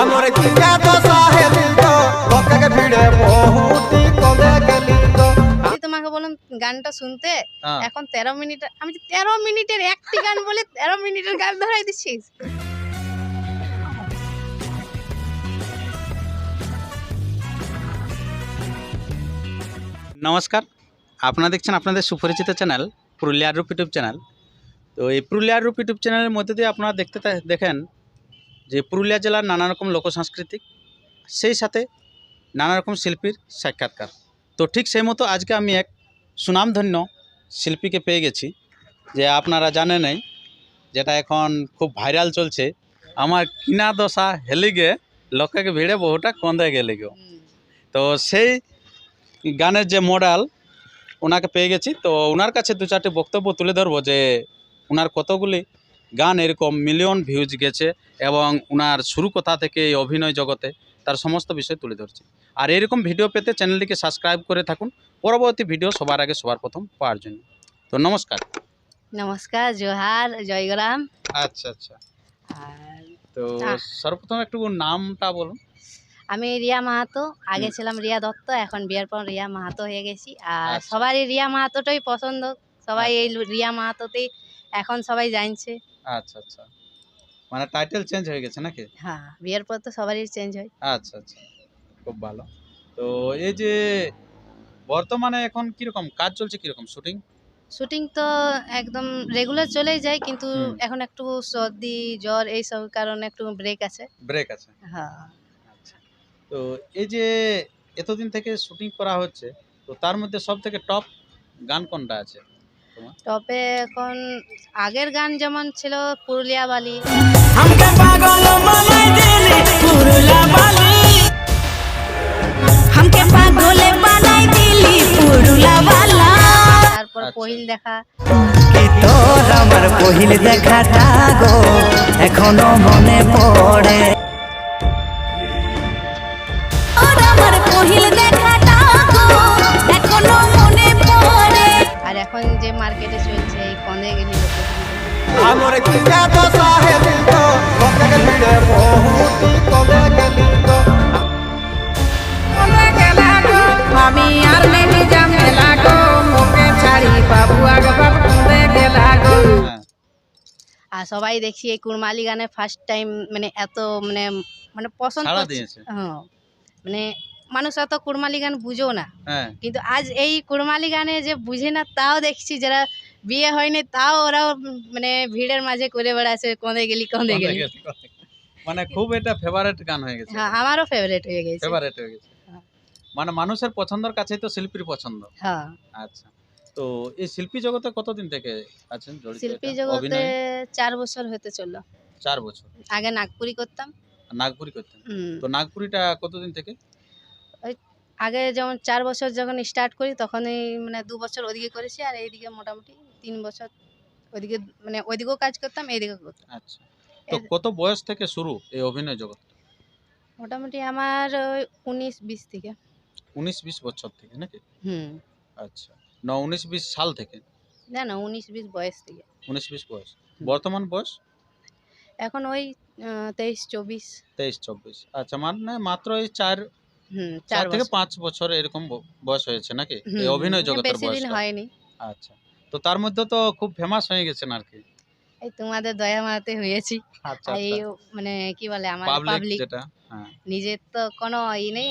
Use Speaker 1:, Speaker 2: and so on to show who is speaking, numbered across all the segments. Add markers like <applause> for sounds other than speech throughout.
Speaker 1: আমার কিনা দশা হেলি তো লোকে ভিড়ে বহুটি কমে গেলি তো
Speaker 2: তোমাকে বললাম গানটা শুনতে?
Speaker 3: হ্যাঁ।
Speaker 2: এখন তেরো মিনিট আমি তেরো মিনিটের একটি গান বলে তেরো মিনিটের গান ধরাই দিচ্ছিস
Speaker 3: নমস্কার আপনারা দেখছেন আপনাদের সুপরিচিত চ্যানেল পুরুলিয়ার রূপ ইউটিউব চ্যানেল। তো এই পুরুলিয়ার রূপ ইউটিউব চ্যানেলের মধ্যে দিয়ে আপনারা দেখতে দেখেন যে পুরুলিয়া জেলার নানা রকম লোকসাংস্কৃতিক, সেই সাথে নানা রকম শিল্পীর সাক্ষাৎকার। তো ঠিক সেই মতো আজকে আমি এক সুনামধন্য শিল্পীকে পেয়ে গেছি, যে আপনারা জানেনই যেটা এখন খুব ভাইরাল চলছে। আমার কিনা দশা হেলিগে লোকে ভিড়ে বহুটা কন্দে গেলে গো তো সেই গানের যে মডেল ওনাকে পেয়ে গেছি। তো ওনার কাছে দু চারটি বক্তব্য তুলে ধরবো যে ওনার কতগুলি গান এরকম মিলিয়ন ভিউজ গেছে এবং ওনার শুরু কথা থেকে এই অভিনয় জগতে তার সমস্ত বিষয় তুলে ধরছি। আর এরকম ভিডিও পেতে চ্যানেলটিকে সাবস্ক্রাইব করে থাকুন। পরবর্তী ভিডিও সবার আগে সবার প্রথম পাওয়ার জন্য। তো নমস্কার।
Speaker 2: নমস্কার জোহার জয়গ্রাম।
Speaker 3: আচ্ছা আচ্ছা। তো সর্বপ্রথম একটু নামটা বলুন।
Speaker 2: আমি রিয়া মাহাতো। আগে ছিলাম রিয়া দত্ত এখন বিয়ের পর রিয়া মাহাতো হয়ে গেছি। আর
Speaker 3: আচ্ছা।
Speaker 2: সবারই রিয়া মাহাতোটাই পছন্দ। সবাই এই রিয়া মাহাতোতেই এখন সবাই জানছে।
Speaker 3: আচ্ছা আচ্ছা। মানে টাইটেল চেঞ্জ হয়ে গেছে নাকি?
Speaker 2: হ্যাঁ বিয়ের পর তো সবারই চেঞ্জ হয়।
Speaker 3: আচ্ছা আচ্ছা। খুব ভালো। তো এই যে বর্তমানে এখন কীরকম কাজ চলছে কীরকম? শুটিং?
Speaker 2: শুটিং তো একদম রেগুলার চলেই যায় কিন্তু এখন একটু সর্দি জ্বর এইসব কারণে একটু ব্রেক আছে।
Speaker 3: ব্রেক আছে।
Speaker 2: হ্যাঁ।
Speaker 3: আচ্ছা। তো এই যে এতদিন থেকে শুটিং করা হচ্ছে তো তার মধ্যে সব থেকে টপ গান কোনটা আছে?
Speaker 2: টপে এখন আগের গান যেমন ছিল পুরুলিয়া বালি। তারপর
Speaker 3: আচ্ছা।
Speaker 2: দেখা।
Speaker 4: দেখাটা গো? এখনও মনে পড়ে।
Speaker 5: আমার
Speaker 2: দেখা মার্কেটে চলছে এই কন্দে গেলি
Speaker 1: আমার কিনা তো গেলি তো
Speaker 5: আমি আর নেহি জামে লাগো মুখে ছাড়ি বাবু আগে বাবু কুঁদে গেলা গো।
Speaker 2: আর সবাই দেখছি এই কুরমালি গানে ফার্স্ট টাইম মানে এত মানে মানে পছন্দ হ্যাঁ মানে মানুষ এত কুড়মালি গান বুঝো না।
Speaker 3: হ্যাঁ।
Speaker 2: কিন্তু আজ এই কুড়মালি গানে যে বুঝে না তাও দেখছি যারা বিয়ে হয়নি তাও ওরাও মানে ভিড়ের মাঝে করে বেড়াচ্ছে কঁদে গেলি কঁদে গেলি।
Speaker 3: মানে খুব এটা ফেভারিট গান হয়ে গেছে।
Speaker 2: হ্যাঁ আমারও ফেভারিট হয়ে গেছে।
Speaker 3: ফেভারিট হয়ে গেছে।
Speaker 2: হ্যাঁ।
Speaker 3: মানে মানুষের পছন্দের কাছেই তো শিল্পীর পছন্দ।
Speaker 2: হ্যাঁ।
Speaker 3: আচ্ছা। তো এই শিল্পী জগতে কতদিন থেকে আছেন জড়িত
Speaker 2: শিল্পী জগতে? চার বছর হতে চলল।
Speaker 3: চার বছর।
Speaker 2: আগে নাগপুরি করতাম।
Speaker 3: নাগপুরি করতেন। তো নাগপুরিটা কতদিন থেকে?
Speaker 2: আগে যেমন চার বছর যখন স্টার্ট করি তখনই মানে দু বছর ওদিকে করেছি আর এইদিকে মোটামুটি তিন বছর ওইদিকে মানে ওইদিকেও কাজ করতাম এইদিকেও করতাম।
Speaker 3: আচ্ছা। তো কত বয়স থেকে শুরু এই অভিনয় জগৎ?
Speaker 2: মোটামুটি আমার ওই উনিশ বিশ থেকে।
Speaker 3: উনিশ বিশ বছর থেকে নাকি?
Speaker 2: হুম।
Speaker 3: আচ্ছা। না উনিশ বিশ সাল থেকে?
Speaker 2: না না উনিশ বিশ বয়স থেকে।
Speaker 3: উনিশ বিশ বয়স। বর্তমান বয়স?
Speaker 2: এখন ওই তেইশ চব্বিশ।
Speaker 3: তেইশ চব্বিশ। আচ্ছা মানে মাত্র এই চার
Speaker 2: হুম
Speaker 3: চার থেকে পাঁচ বছর এরকম বয়স হয়েছে নাকি? এই অভিনয় জগতের
Speaker 2: বেশি দিন
Speaker 3: বয়স
Speaker 2: হয়নি।
Speaker 3: আচ্ছা। তো তার মধ্যে তো খুব ফেমাস হয়ে গেছেন আর কি।
Speaker 2: এই তোমাদের দয়া মাতে হয়েছি।
Speaker 3: আচ্ছা
Speaker 2: এই মানে কি বলে আমার
Speaker 3: পাবলিক
Speaker 2: পাবলিক
Speaker 3: যেটা হ্যাঁ।
Speaker 2: নিজের তো কোনো ই নেই।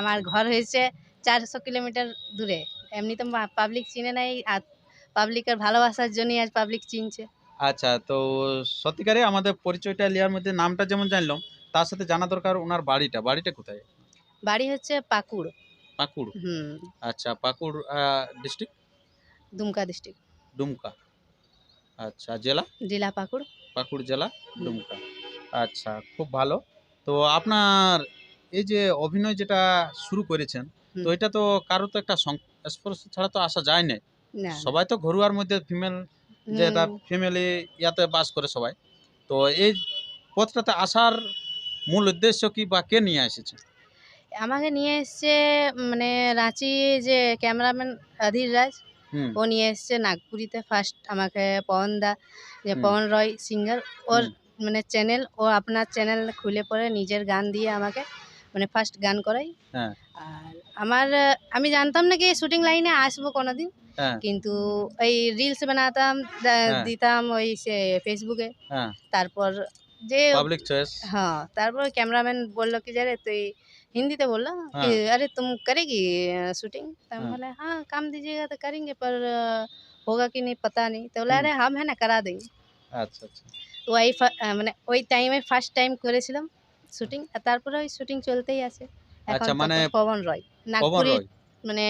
Speaker 2: আমার ঘর হয়েছে চারশো কিলোমিটার দূরে। এমনি তো পাবলিক চিনে নাই আর পাবলিকের ভালোবাসার জন্যই আজ পাবলিক চিনছে।
Speaker 3: আচ্ছা তো সত্যিকারে আমাদের পরিচয়টা লিয়ার মধ্যে নামটা যেমন জানলাম তার সাথে জানা দরকার ওনার বাড়িটা। বাড়িটা কোথায়?
Speaker 2: বাড়ি হচ্ছে পাকুড়।
Speaker 3: পাকুড়?
Speaker 2: হুম।
Speaker 3: আচ্ছা পাকুড় ডিস্ট্রিক্ট
Speaker 2: দুমকা ডিস্ট্রিক্ট
Speaker 3: ডুমকা আচ্ছা জেলা?
Speaker 2: জেলা পাকুড়।
Speaker 3: পাকুড় জেলা ডুমকা আচ্ছা খুব ভালো। তো আপনার এই যে অভিনয় যেটা শুরু করেছেন তো এটা তো কারও তো একটা স্পর্শ ছাড়া তো আসা যায় না। সবাই তো ঘরোয়ার মধ্যে ফিমেল যেটা ফ্যামিলি ইয়াতে বাস করে সবাই। তো এই পথটাতে আসার মূল উদ্দেশ্য কি বা কে নিয়ে এসেছে?
Speaker 2: আমাকে নিয়ে এসছে মানে রাঁচি যে ক্যামেরাম্যান অধীর রাজ ও নিয়ে এসছে নাগপুরিতে ফার্স্ট আমাকে পবন দা যে পবন রয় সিঙ্গার ওর মানে চ্যানেল ও আপনার চ্যানেল খুলে পরে নিজের গান দিয়ে আমাকে মানে ফার্স্ট গান করাই।
Speaker 3: হ্যাঁ।
Speaker 2: আর আমার আমি জানতাম না কি শুটিং লাইনে আসব কোনোদিন
Speaker 3: হ্যাঁ।
Speaker 2: কিন্তু এই রিলস বানাতাম
Speaker 3: হ্যাঁ।
Speaker 2: দিতাম ওই সে ফেসবুকে
Speaker 3: হ্যাঁ।
Speaker 2: তারপর যে
Speaker 3: পাবলিক চয়েস
Speaker 2: हाँ তারপর ক্যামেরাম্যান বলল কি যারে তুই हिंदी बोला कि अरे तुम करेगी शूटिंग तो हम
Speaker 3: हाँ।
Speaker 2: बोले हाँ काम दीजिएगा तो करेंगे पर अ, होगा कि नहीं पता नहीं तो बोला
Speaker 3: हम्म।
Speaker 2: अरे हम है ना करा देंगे
Speaker 3: আচ্ছা আচ্ছা
Speaker 2: তো ওই ফা- আহ, মানে ওই টাইমে ফার্স্ট টাইম করেছিলাম শুটিং আর তারপরে ওই শুটিং চলতেই আছে এখন
Speaker 3: আচ্ছা,
Speaker 2: তো
Speaker 3: মানে-
Speaker 2: পবন রয়
Speaker 3: পবন
Speaker 2: নাগপুরি
Speaker 3: রয়
Speaker 2: মানে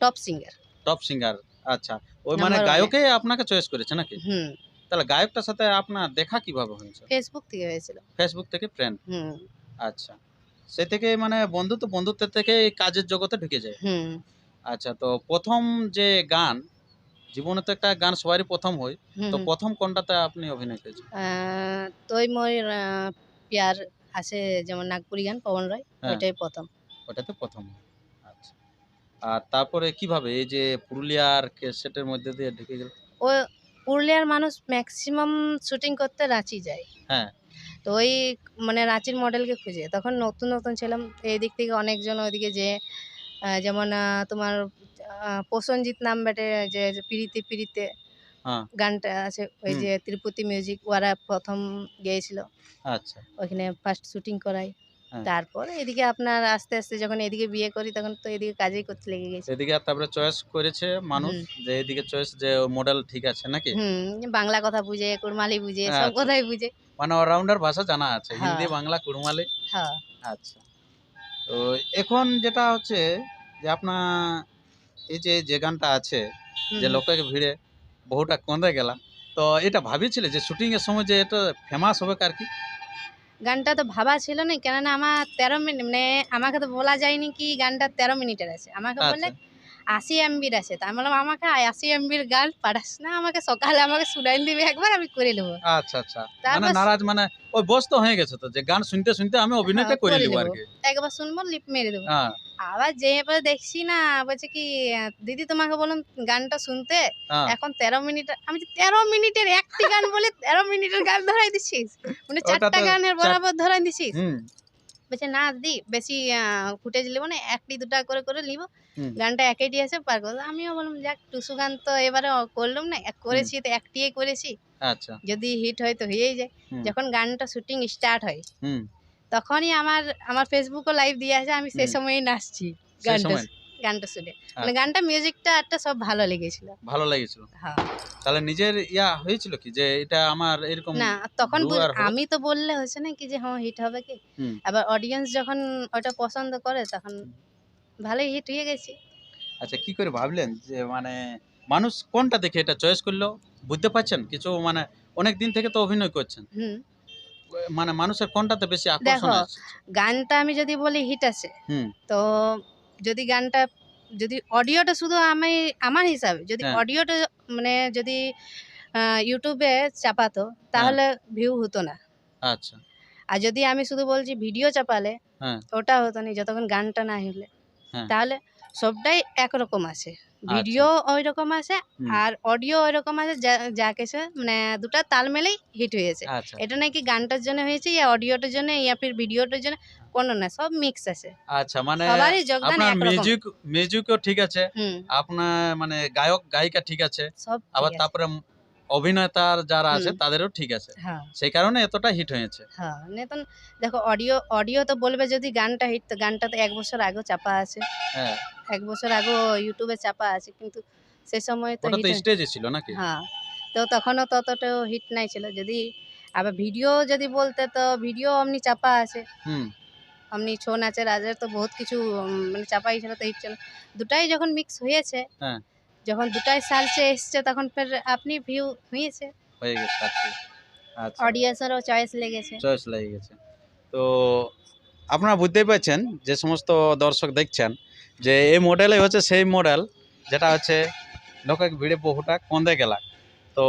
Speaker 2: টপ সিঙ্গার
Speaker 3: টপ সিঙ্গার আচ্ছা ওই মানে
Speaker 2: Number one-এ।
Speaker 3: গায়কে আপনাকে চয়েস করেছে নাকি
Speaker 2: হুম
Speaker 3: তাহলে গায়কটার সাথে আপনার দেখা কিভাবে হয়েছে
Speaker 2: ফেসবুক থেকে হয়েছিল
Speaker 3: ফেসবুক থেকে ফ্রেন্ড
Speaker 2: হুম
Speaker 3: আচ্ছা সে থেকে মানে বন্ধুত্ব বন্ধুত্বের থেকে কাজের জগতে ঢুকে যায়।
Speaker 2: হুম।
Speaker 3: আচ্ছা তো প্রথম যে গান জীবনে তো একটা গান সবারই প্রথম হয়। তো প্রথম কোনটাতে আপনি অভিনয় করেছেন?
Speaker 2: তোই আহ, প্যার আছে যেমন নাগপুরি গান পবন রয়
Speaker 3: হ্যাঁ।
Speaker 2: ওইটাই প্রথম।
Speaker 3: ওটাতে প্রথম আচ্ছা। আর তারপরে কীভাবে এই যে পুরুলিয়ার সেটের মধ্যে দিয়ে ঢুকে গেল?
Speaker 2: ও পুরুলিয়ার মানুষ ম্যাক্সিমাম শুটিং করতে রাঁচি যায়।
Speaker 3: হ্যাঁ।
Speaker 2: তো ওই মানে রাঁচির মডেলকে খুঁজে। তখন নতুন নতুন ছিলাম। এই দিক থেকে অনেকজন ওইদিকে যে যেমন তোমার আহ, প্রসেনজিৎ নাম বেটে যে পিড়িতে পিড়িতে
Speaker 3: হ্যাঁ।
Speaker 2: গানটা আছে ওই যে তিরুপতি মিউজিক ওরা প্রথম গেয়েছিল।
Speaker 3: আচ্ছা।
Speaker 2: ওইখানে ফার্স্ট শুটিং করাই
Speaker 3: হ্যাঁ।
Speaker 2: তারপর এদিকে আপনার আস্তে আস্তে যখন এদিকে বিয়ে করি তখন তো এদিকে কাজেই করতে লেগে গেছে।
Speaker 3: আর তারপরে চয়েস করেছে মানুষ যে এদিকে চয়েস যে মডেল ঠিক আছে নাকি?
Speaker 2: হুম বাংলা কথা বুঝে কুড়মালি বুঝে সব
Speaker 3: আচ্ছা।
Speaker 2: কথাই বুঝে।
Speaker 3: মানে অলরাউন্ডার ভাষা জানা আছে
Speaker 2: হ্যাঁ।
Speaker 3: হিন্দি বাংলা কুড়মালি।
Speaker 2: হ্যাঁ।
Speaker 3: আচ্ছা। তো এখন যেটা হচ্ছে যে আপনার এই যে যে গানটা আছে যে লোকের ভিড়ে বহুটা কন্দে গেলা তো এটা ভাবিছিলে যে শুটিং এর সময় যে এটা ফেমাস হবে আর কি?
Speaker 2: গানটা তো ভাবা ছিল না কেননা আমার তেরো মিনিট মানে আমাকে তো বলা যায়নি কি গানটা তেরো মিনিটের আছে। আমাকে বললে
Speaker 3: আচ্ছা।
Speaker 2: আশি এমবির আছে। তা আমি বললাম আমাকে আশি এমবির গান পাঠাস না আমাকে সকালে আমাকে শুনাই দিবি একবার আমি করে নেব।
Speaker 3: আচ্ছা আচ্ছা। মানে নারাজ মানে ওই বস্ত হয়ে গেছে তো যে গান শুনতে শুনতে আমি অভিনয়টা
Speaker 2: হ্যাঁ,
Speaker 3: করে
Speaker 2: করে
Speaker 3: নিব আর কি
Speaker 2: একবার শুনব লিপ মেরে দেবো।
Speaker 3: হ্যাঁ।
Speaker 2: আবার যে এবার দেখছি না বলছে কি দিদি তোমাকে বললাম গানটা শুনতে
Speaker 3: হ্যাঁ।
Speaker 2: এখন তেরো মিনিট আমি তেরো মিনিটের একটি গান বলে তেরো মিনিটের গান ধরাই দিছিস? মানে চারটা গানের বরাবর ধরাই দিছিস?
Speaker 3: হুম।
Speaker 2: বলছে না দিদি বেশি ফুটেজ নেব না একটি দুটা করে করে নিব গানটা একইটি আছে পার করব। আমিও বললাম যাক টুসু গান তো এবারে করলাম না এক করেছি তো একটিই করেছি।
Speaker 3: আচ্ছা।
Speaker 2: যদি হিট হয় তো হয়েই যায়। যখন গানটা শুটিং স্টার্ট হয়
Speaker 3: হুম।
Speaker 2: তখনই আমার আমার ফেসবুকও লাইভ দিয়ে আছে আমি সেই সময়ই নাচছি গানটা গানটা শুনে। মানে
Speaker 3: আচ্ছা।
Speaker 2: গানটা মিউজিকটা একটা সব ভালো লেগেছিল।
Speaker 3: ভালো লেগেছিল।
Speaker 2: হ্যাঁ।
Speaker 3: তাহলে নিজের ইয়া হয়েছিল কি? যে এটা আমার এরকম
Speaker 2: না তখন? আমি তো বললে হয়েছে না কি যে হ্যাঁ হিট হবে কি? আবার অডিয়েন্স যখন ওটা পছন্দ করে তখন ভালোই হিট হয়ে গেছে।
Speaker 3: আচ্ছা কি করে ভাবলেন যে মানে মানুষ কোনটা দেখে এটা চয়েস করল? বুঝতে পারছেন? কিছু মানে অনেক দিন থেকে তো অভিনয় করছেন। মানে মানুষের কোনটাতে বেশি আকর্ষণ
Speaker 2: গানটা আমি যদি বলি হিট আছে
Speaker 3: হুম।
Speaker 2: তো যদি গানটা যদি অডিওটা শুধু আমি আমার হিসাবে যদি
Speaker 3: হ্যাঁ।
Speaker 2: অডিওটা মানে যদি ইউটিউবে চাপাতো তাহলে ভিউ হতো না
Speaker 3: আচ্ছা
Speaker 2: আর যদি আমি শুধু বলছি ভিডিও চাপালে
Speaker 3: হ্যাঁ।
Speaker 2: ওটা হতো না যতক্ষণ গানটা না হলে
Speaker 3: হ্যাঁ।
Speaker 2: তাহলে সবটাই একরকম আছে ভিডিও ওই রকম আছে আর অডিও ওই রকম আছে যা- কিছু মানে দুটা তাল মেলেই হিট হয়েছে।
Speaker 3: আচ্ছা।
Speaker 2: এটা নাকি গানটার জন্য হয়েছে ইয়া অডিওটার জন্য ইয়া ফির ভিডিওটার জন্য কোনো না সব মিক্স আছে।
Speaker 3: আচ্ছা মানে
Speaker 2: সবারই যোগদান
Speaker 3: আপনার মিউজিক মিউজিকও ঠিক আছে আপনার মানে গায়ক গায়িকা ঠিক আছে আবার তারপরে অভিনেতার যারা আছে তাদেরও ঠিক আছে।
Speaker 2: হ্যাঁ।
Speaker 3: সেই কারণে এতটা হিট হয়েছে।
Speaker 2: হ্যাঁ দেখো অডিও অডিও তো বলবে যদি গানটা হিট তো গানটা তো এক বছর আগেও চাপা আছে।
Speaker 3: হ্যাঁ।
Speaker 2: এক বছর আগেও ইউটিউবে চাপা আছে কিন্তু সে সময় তো
Speaker 3: ওটা তো স্টেজে ছিল নাকি?
Speaker 2: হ্যাঁ তো তখনও ততটাও হিট নাই ছিল। যদি আবার ভিডিও যদি বলতে তো ভিডিও অমনি চাপা আছে।
Speaker 3: হুম।
Speaker 2: অমনি ছৌ নাচের আজের তো বহুত কিছু মানে চাপাই ছিল তো হিট ছিল। দুটাই যখন মিক্স হয়েছে
Speaker 3: হ্যাঁ।
Speaker 2: যখন দুটাই সালসে এসছে তখন ফের আপনি ভিউ হয়েছে।
Speaker 3: হয়ে গেছে। আচ্ছা।
Speaker 2: অডিয়েন্সেরও চয়েস লেগেছে।
Speaker 3: চয়েস লেগে গেছে। তো আপনারা বুঝতেই পারছেন যে সমস্ত দর্শক দেখছেন যে এই মডেলে হচ্ছে সেই মডেল যেটা হচ্ছে লোকের ভিড়ে বহুটা কন্দে গেলা? তো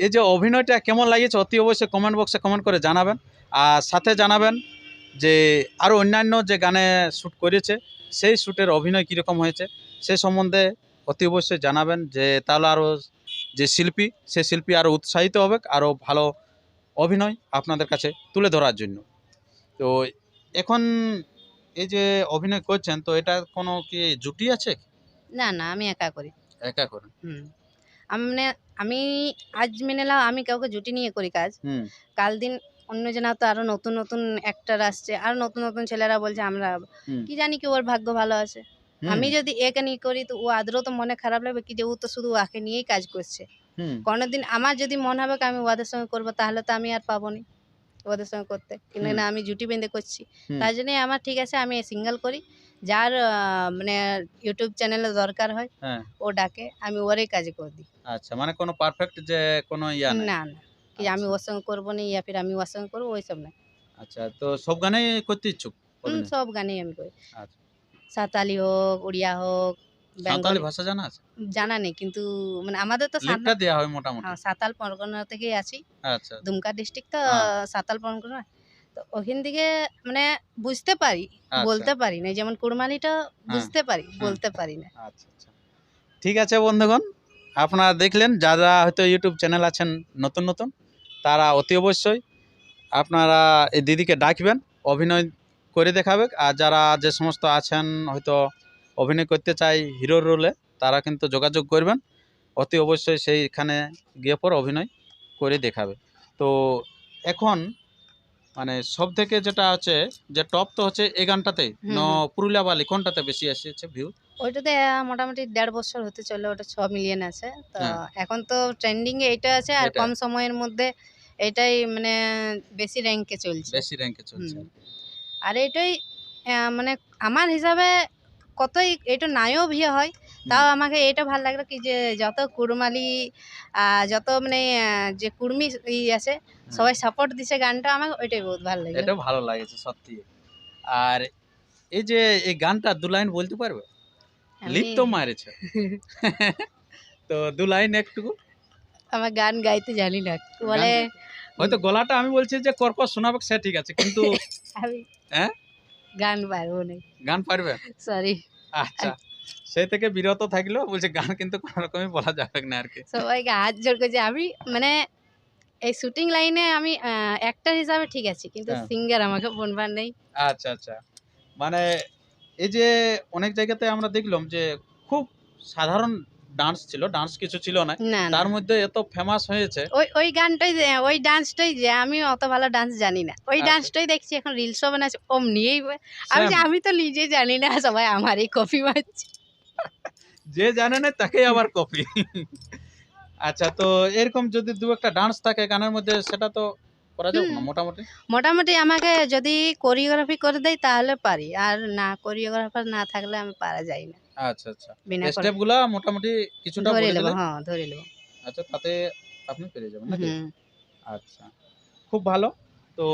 Speaker 3: এই যে অভিনয়টা কেমন লাগিয়েছে অতি অবশ্যই কমেন্ট বক্সে কমেন্ট করে জানাবেন। আর সাথে জানাবেন যে আরও অন্যান্য যে গানে শ্যুট করেছে সেই শ্যুটের অভিনয় কীরকম হয়েছে সেই সম্বন্ধে অতি অবশ্যই জানাবেন যে তাহলে আরও যে শিল্পী সে শিল্পী আরও উৎসাহিত হবে আরও ভালো অভিনয় আপনাদের কাছে তুলে ধরার জন্য। তো এখন এই যে অভিনয় করছেন তো এটা কোনো কি জুটি আছে?
Speaker 2: না না আমি একা করি।
Speaker 3: একা করেন?
Speaker 2: হুম। আমি মানে আমি আজ মেনে নাও আমি কাউকে জুটি নিয়ে করি কাজ।
Speaker 3: হুম।
Speaker 2: কাল দিন অন্য জনা তো আরও নতুন নতুন অ্যাক্টার আসছে আর নতুন নতুন ছেলেরা বলছে আমরা। কি জানি কি ওর ভাগ্য ভালো আছে। আমি যদি একে নিয়ে করি তো ও আদরও তো মনে খারাপ লাগবে কি যে ও তো শুধু ওকে নিয়েই কাজ করছে। কোনোদিন আমার যদি মনে হবে আমি ওদের সঙ্গে করব তাহলে তো আমি আর পাবো না ওদের সঙ্গে করতে। কিন্তু না আমি জুটি বেঁধে করছি। তার জন্যই আমার ঠিক আছে আমি সিঙ্গেল করি। যার মানে ইউটিউব চ্যানেলে দরকার হয়
Speaker 3: হ্যাঁ।
Speaker 2: ও ডাকে আমি ওরই কাজ করে দিই।
Speaker 3: আচ্ছা মানে কোনো পারফেক্ট যে কোনো ইয়া
Speaker 2: না না। কি আমি ওর সঙ্গে করব না ইয়া ফির আমি ওর সঙ্গে করব ওইসব না
Speaker 3: আচ্ছা তো সব গানেই করতে ইচ্ছুক
Speaker 2: সব গানেই আমি করি। সাঁতালি হোক উড়িয়া হোক
Speaker 3: সাঁওতালি ভাষা জানা আছে?
Speaker 2: জানা নেই কিন্তু মানে আমাদের তো
Speaker 3: লিপটা দেওয়া হয় মোটামুটি।
Speaker 2: হ্যাঁ, সাঁতাল পরগনা থেকেই আছি।
Speaker 3: আচ্ছা।
Speaker 2: দুমকা ডিস্ট্রিক্ট তো
Speaker 3: হ্যাঁ।
Speaker 2: সাঁতাল পরগনা। তো ওখান থেকে মানে বুঝতে পারি
Speaker 3: আচ্ছা।
Speaker 2: বলতে পারি না যেমন কুড়মালিটা বুঝতে পারি বলতে পারি না।
Speaker 3: আচ্ছা আচ্ছা। ঠিক আছে বন্ধুগণ আপনারা দেখলেন যারা হয়তো ইউটিউব চ্যানেল আছেন নতুন নতুন তারা অতি অবশ্যই আপনারা এই দিদিকে ডাকবেন অভিনয় করে দেখাবে। আর যারা যে সমস্ত আছেন হয়তো অভিনয় করতে চাই হিরোর রোলে তারা কিন্তু যোগাযোগ করবেন। অতি অবশ্যই সেইখানে গিয়ে পর অভিনয় করে দেখাবে। তো এখন মানে সব থেকে যেটা হচ্ছে যে টপ তো হচ্ছে এই
Speaker 2: হুম।
Speaker 3: পুরুলিয়া বালি কোনটাতে বেশি এসেছে ভিউ
Speaker 2: ওইটাতে মোটামুটি দেড় বছর হতে চলে ওটা ছ মিলিয়ন আছে। তো
Speaker 3: হ্যাঁ।
Speaker 2: এখন তো ট্রেন্ডিং এ এটা আছে আর কম সময়ের মধ্যে এটাই মানে বেশি র্যাঙ্কে চলছে।
Speaker 3: বেশি র্যাঙ্কে চলছে।
Speaker 2: আর এটাই মানে আমার হিসাবে কতই এটা নাইও ভিয়ে হয় তাও আমাকে এটা ভালো লাগল কি যে যত কুড়মালি যত মানে যে কুর্মি ই আছে সবাই সাপোর্ট দিছে গানটা আমাকে ওইটাই বহুত ভালো লাগে
Speaker 3: এটা ভালো লাগেছে সত্যি। আর এই যে এই গানটা দু লাইন বলতে পারবে? লিপ তো মারেছে। <laughs> তো দু লাইন একটু
Speaker 2: আমার গান গাইতে জানি না বলে? <laughs>
Speaker 3: হয়তো গলাটা আমি বলছি যে কর্কশ শোনাবে সে ঠিক আছে কিন্তু <laughs> হ্যাঁ?
Speaker 2: গান পারব না।
Speaker 3: গান পারবে?
Speaker 2: সরি
Speaker 3: আচ্ছা সেই থেকে বিরত থাকল বলছে গান কিন্তু কোনো রকমই বলা যাবে না আর কি।
Speaker 2: সবাইকে হাত জোর করছে। আমি মানে এই শুটিং লাইনে আমি অ্যাক্টর হিসাবে ঠিক আছি কিন্তু
Speaker 3: হ্যাঁ।
Speaker 2: সিঙ্গার আমাকে বনবার নেই।
Speaker 3: আচ্ছা আচ্ছা। মানে এই যে অনেক জায়গাতে আমরা দেখলাম যে খুব সাধারণ ডান্স ছিল ডান্স কিছু ছিল না। তার মধ্যে এত ফেমাস হয়েছে।
Speaker 2: ওই ওই গানটাই ওই ডান্সটাই যে আমি অত ভালো ডান্স জানি না। ওই
Speaker 3: আচ্ছা।
Speaker 2: ডান্সটাই দেখছি এখন রিলসও বানাচ্ছে ওম নিয়েই আমি আমি তো নিজে জানি না সবাই আমারই কপি মারছে।
Speaker 3: যে জানে না তাকে আবার কপি আচ্ছা তো এরকম যদি দু একটা ডান্স থাকে গানের মধ্যে সেটা তো করা যাবে না মোটামুটি?
Speaker 2: মোটামুটি আমাকে যদি কোরিওগ্রাফি করে দেয় তাহলে পারি। আর না কোরিওগ্রাফার না থাকলে আমি পারা যাই না।
Speaker 3: আচ্ছা আচ্ছা।
Speaker 2: বিনা
Speaker 3: স্টেপ মোটামুটি কিছুটা
Speaker 2: ধরে
Speaker 3: বলে
Speaker 2: নেব হ্যাঁ ধরে নেব।
Speaker 3: আচ্ছা তাতে আপনি পেরে যাবেন নাকি? আচ্ছা খুব ভালো। তো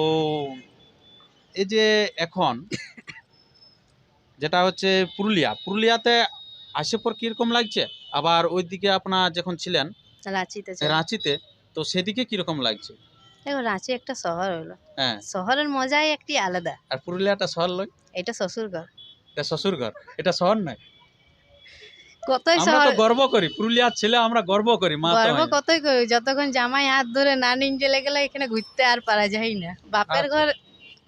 Speaker 3: এই যে এখন যেটা হচ্ছে পুরুলিয়া পুরুলিয়াতে আসে পর কীরকম লাগছে? আবার ওইদিকে আপনার যখন ছিলেন
Speaker 2: রাঁচিতে
Speaker 3: রাঁচিতে তো সেদিকে কীরকম লাগছে?
Speaker 2: দেখো রাঁচি একটা শহর হলো।
Speaker 3: হ্যাঁ।
Speaker 2: শহরের মজাই একটি আলাদা।
Speaker 3: আর পুরুলিয়াটা শহর লয়
Speaker 2: এটা শ্বশুরঘর।
Speaker 3: এটা শ্বশুর ঘর এটা শহর নয়?
Speaker 2: কতই
Speaker 3: আমরা তো গর্ব করি পুরুলিয়ার ছেলে আমরা গর্ব করি মা
Speaker 2: গর্ব কতই করি যতক্ষণ জামাই হাত ধরে না নিন চলে গেলে এখানে ঘুরতে আর পারা যায় না বাপের
Speaker 3: আচ্ছা।
Speaker 2: ঘর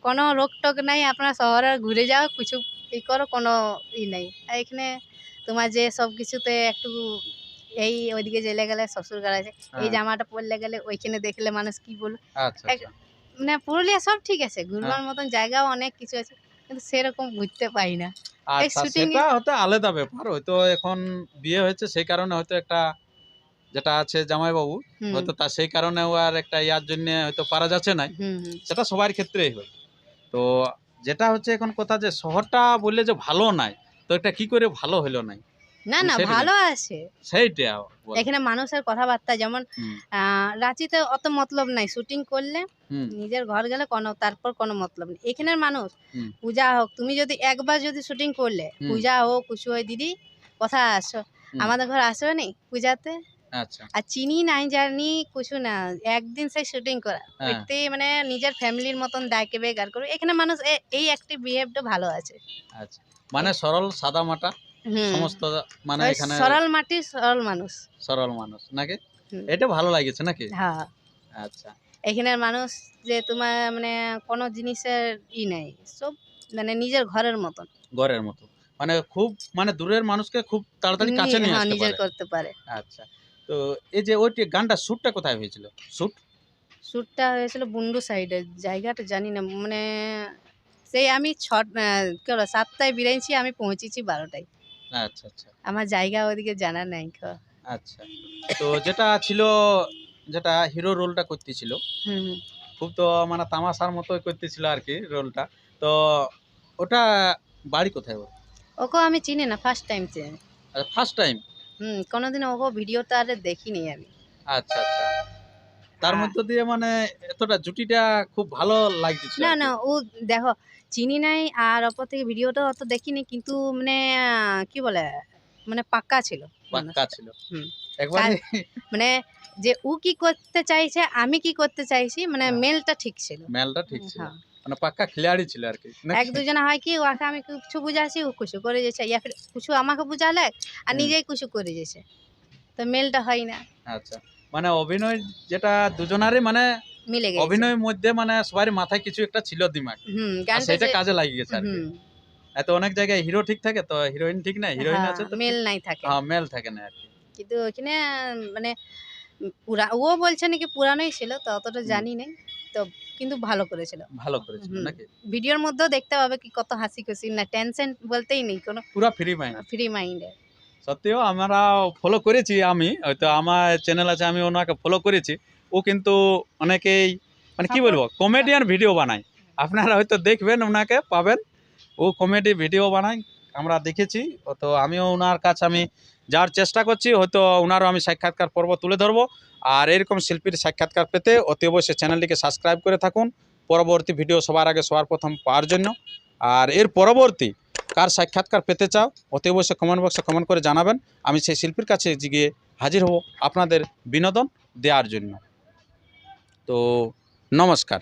Speaker 2: কোনো রোগ টোক নাই আপনার শহরে ঘুরে যাও কিছু ই করো কোনো ই নেই আর এখানে তোমার যে সব কিছুতে একটু এই ওইদিকে চলে গেলে শ্বশুর ঘর আছে এই
Speaker 3: হ্যাঁ।
Speaker 2: জামাটা পরলে গেলে ওইখানে দেখলে মানুষ কি বলবে
Speaker 3: আচ্ছা আচ্ছা
Speaker 2: মানে পুরুলিয়া সব ঠিক আছে
Speaker 3: হ্যাঁ।
Speaker 2: ঘুরবার মতন জায়গাও অনেক কিছু আছে কিন্তু সেরকম ঘুরতে পাই না
Speaker 3: আচ্ছা সেটা হয়তো আলাদা ব্যাপার হয়তো এখন বিয়ে হয়েছে সেই কারণে হয়তো একটা যেটা আছে জামাইবাবু
Speaker 2: বাবু
Speaker 3: হয়তো তা সেই কারণে আর একটা ইয়ার জন্য হয়তো পারা যাচ্ছে না সেটা সবার ক্ষেত্রেই হয়। তো যেটা হচ্ছে এখন কথা যে শহরটা বললে যে ভালো নাই তো এটা কি করে ভালো হলো নাই?
Speaker 2: না না ভালো আছে।
Speaker 3: সেইটা
Speaker 2: এখানে মানুষের কথাবার্তা যেমন রাঁচিতে অত মতলব নাই। শুটিং করলে নিজের ঘর গেলে কোনো তারপর কোনো মতলব নেই। এখানের মানুষ পূজা হোক তুমি যদি একবার যদি শুটিং করলে পূজা হোক কিছু হয় দিদি কথা আসো। আমাদের ঘর আসো নি পূজাতে?
Speaker 3: আচ্ছা।
Speaker 2: আর চিনি নাই জানি কিছু না একদিন সেই শুটিং করা।
Speaker 3: হ্যাঁ।
Speaker 2: এতে মানে নিজের ফ্যামিলির মতন ডাকে বেগার করবে এখানে মানুষ এই একটি বিহেভটা ভালো আছে।
Speaker 3: আচ্ছা। মানে সরল সাদা মাটা। সমস্ত মানে এখানে
Speaker 2: সরল মাটির সরল মানুষ।
Speaker 3: সরল মানুষ নাকি? এটা ভালো লাগেছে নাকি?
Speaker 2: হ্যাঁ।
Speaker 3: আচ্ছা।
Speaker 2: এখানের মানুষ যে তোমার মানে কোনো জিনিসের ই নেই সব মানে নিজের ঘরের মতন।
Speaker 3: ঘরের মতো। মানে খুব মানে দূরের মানুষকে খুব তাড়াতাড়ি কাছে নিয়ে
Speaker 2: হ্যাঁ
Speaker 3: আসতে
Speaker 2: নিজের
Speaker 3: পারে।
Speaker 2: করতে পারে।
Speaker 3: আচ্ছা। তো এই যে ওই গানটা শ্যুটটা কোথায় হয়েছিল? শ্যুট
Speaker 2: শ্যুটটা হয়েছিল বুন্ডু সাইডে জায়গাটা জানি না মানে সেই আমি ছ সাতটায় বেরিয়েছি আমি পৌঁছেছি বারোটায়।
Speaker 3: আচ্ছা আচ্ছা।
Speaker 2: আমার জায়গা ওদিকে জানা নাই।
Speaker 3: আচ্ছা। তো যেটা ছিল যেটা হিরো রোলটা করতেছিল। খুব তো মানে তামাশার মতোই করতেছিল আর কি রোলটা তো ওটা বাড়ি কোথায় ওর?
Speaker 2: ওকে আমি চিনি না ফার্স্ট টাইম চিনি।
Speaker 3: আচ্ছা ফার্স্ট টাইম
Speaker 2: হুম কোনোদিন ওকে ভিডিওটা আর দেখিনি আমি।
Speaker 3: আচ্ছা আচ্ছা। তার
Speaker 2: আর-
Speaker 3: মধ্য দিয়ে মানে এতটা জুটিটা খুব ভালো লাগতেছিল
Speaker 2: না না ও দেখো চিনি নাই আর অপর থেকে ভিডিওটা অত দেখিনি কিন্তু মানে কি বলে মানে পাক্কা ছিল।
Speaker 3: পাক্কা ছিল।
Speaker 2: হুম।
Speaker 3: একবার
Speaker 2: মানে যে ও কি করতে চাইছে আমি কি করতে চাইছি মানে
Speaker 3: হ্যাঁ।
Speaker 2: মেলটা ঠিক ছিল।
Speaker 3: মেলটা ঠিক ছিল।
Speaker 2: হ্যাঁ।
Speaker 3: মানে পাক্কা খেলাড়ি ছিল আর কি।
Speaker 2: এক দুজনে হয় কি ওকে আমি কিছু বুঝাচ্ছি ও কিছু করে যাচ্ছে। ইয়া কিছু আমাকে বুঝালে আর নিজেই কিছু করে যাচ্ছে। তো মেলটা হয় না।
Speaker 3: আচ্ছা। মানে অভিনয় যেটা দুজনারই মানে
Speaker 2: মিলে গেছে।
Speaker 3: অভিনয়ের মধ্যে মানে সবার মাথায় কিছু একটা ছিল দিমাগ। সেটা কাজে লাগিয়ে গেছে আর এত অনেক জায়গায় হিরো ঠিক থাকে তো হিরোইন ঠিক নাই হিরোইন
Speaker 2: হ্যাঁ,
Speaker 3: আছে তো
Speaker 2: মেল নাই থাকে।
Speaker 3: হ্যাঁ মেল থাকে না আর কি।
Speaker 2: কিন্তু ওখানে মানে পুরা ও বলছে নাকি পুরানোই ছিল তো অতটা জানি নাই। তো কিন্তু ভালো করেছিল।
Speaker 3: ভালো করেছিল। নাকি?
Speaker 2: ভিডিওর মধ্যেও দেখতে পাবে কি কত হাসি খুশি না টেনশন বলতেই নেই কোনো
Speaker 3: পুরো ফ্রি মাইন্ড
Speaker 2: ফ্রি মাইন্ডে
Speaker 3: সত্যিও আমরা ফলো করেছি আমি হয়তো আমার চ্যানেল আছে আমি ওনাকে ফলো করেছি। ও কিন্তু অনেকেই মানে কি বলব কমেডিয়ান ভিডিও বানায়। আপনারা হয়তো দেখবেন ওনাকে পাবেন। ও কমেডি ভিডিও বানায় আমরা দেখেছি। তো আমিও ওনার কাছে আমি যাওয়ার চেষ্টা করছি হয়তো ওনারও আমি সাক্ষাৎকার পর্ব তুলে ধরবো। আর এরকম শিল্পীর সাক্ষাৎকার পেতে অতি অবশ্যই চ্যানেলটিকে সাবস্ক্রাইব করে থাকুন। পরবর্তী ভিডিও সবার আগে সবার প্রথম পাওয়ার জন্য। আর এর পরবর্তী কার সাক্ষাৎকার পেতে চাও অতি অবশ্যই কমেন্ট বক্সে কমেন্ট করে জানাবেন। আমি সেই শিল্পীর কাছে গিয়ে হাজির হব আপনাদের বিনোদন দেওয়ার জন্য। তো নমস্কার।